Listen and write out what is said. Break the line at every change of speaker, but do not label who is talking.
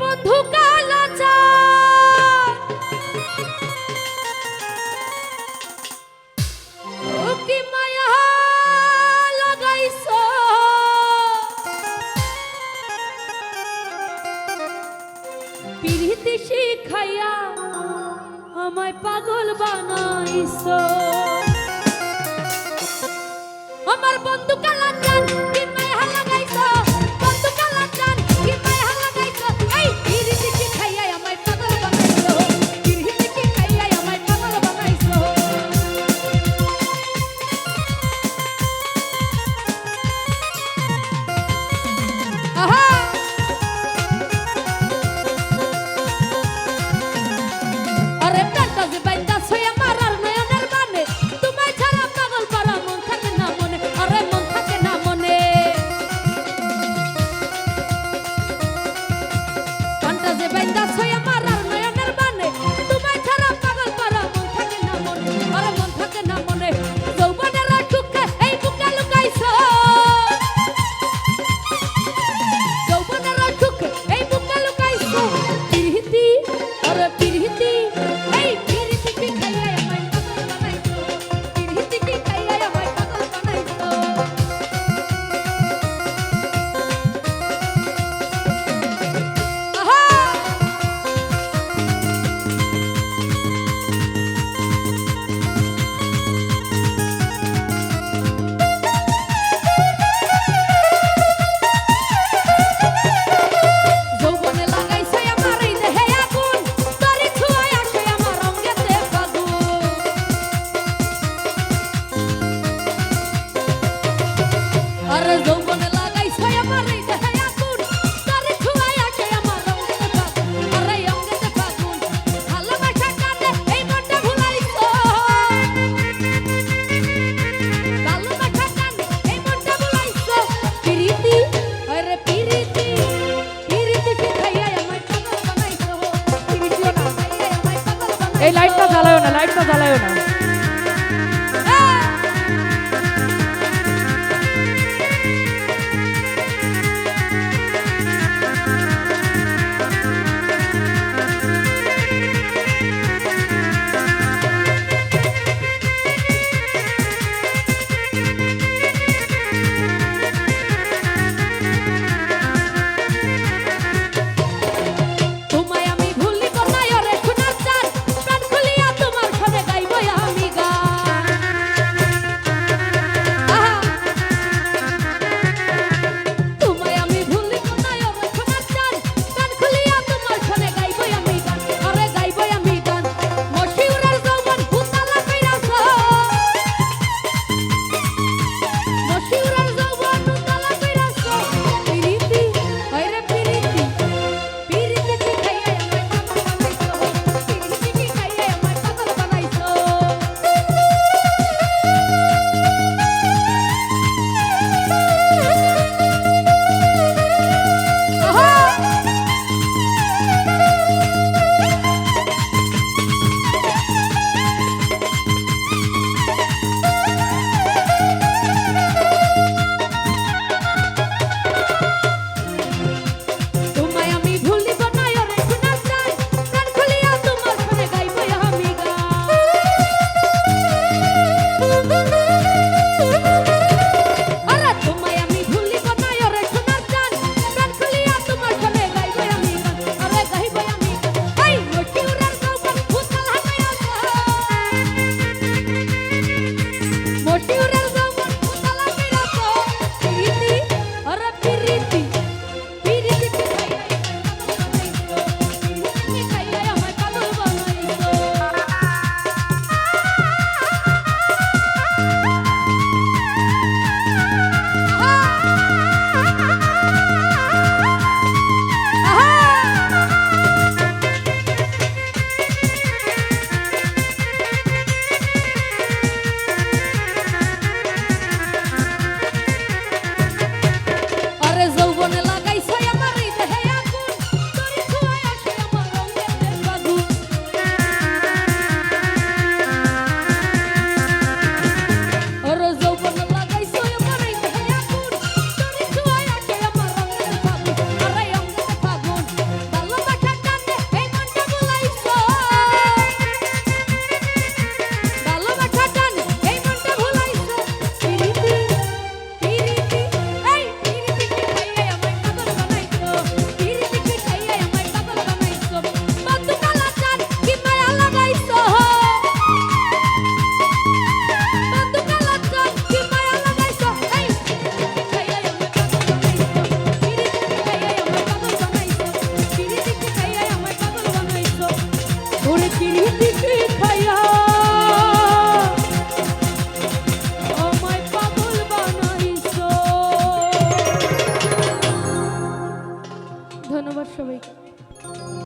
বন্ধু কালা চা কি মায়া লাগাইছ। পিড়িতে পাগল বানাইছ। আমার বন্ধু কালা জ্বালায় না
লাইটটা
জ্বালায়